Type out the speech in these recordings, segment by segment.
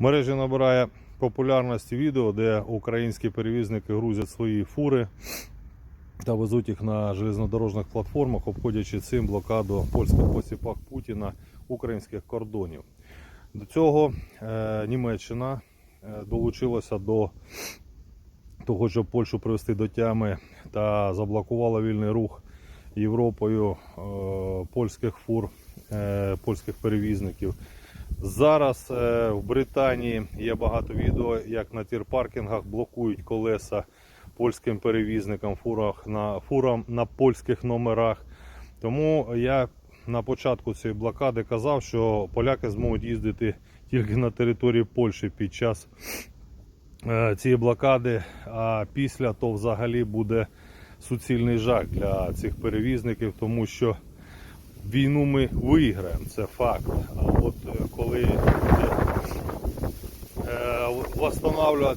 Мережі набирає популярності відео, де українські перевізники грузять свої фури та везуть їх на железнодорожних платформах, обходячи цим блокаду польських посіпак Путіна українських кордонів. До цього е, Німеччина е, долучилася до того, щоб Польщу привести до тями та заблокувала вільний рух Європою е, польських фур, е, польських перевізників. Зараз е, в Британії є багато відео, як на тірпаркінгах блокують колеса польським перевізникам фурах на фурам на польських номерах. Тому я на початку цієї блокади казав, що поляки зможуть їздити тільки на території Польщі під час е, цієї блокади, а після то взагалі буде суцільний жах для цих перевізників, тому що війну ми виграємо, це факт. От е, коли буде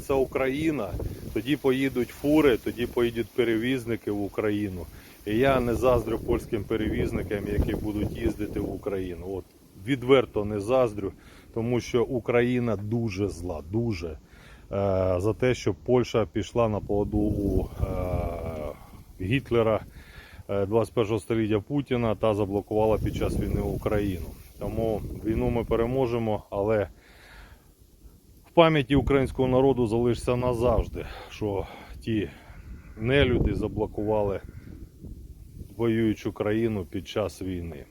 е, Україна, тоді поїдуть фури, тоді поїдуть перевізники в Україну. І я не заздрю польським перевізникам, які будуть їздити в Україну. От відверто не заздрю, тому що Україна дуже зла, дуже е, за те, що Польща пішла на поводу у е, Гітлера е, 21 століття Путіна та заблокувала під час війни Україну. Тому війну ми переможемо, але в пам'яті українського народу залишиться назавжди, що ті нелюди заблокували воюючу країну під час війни.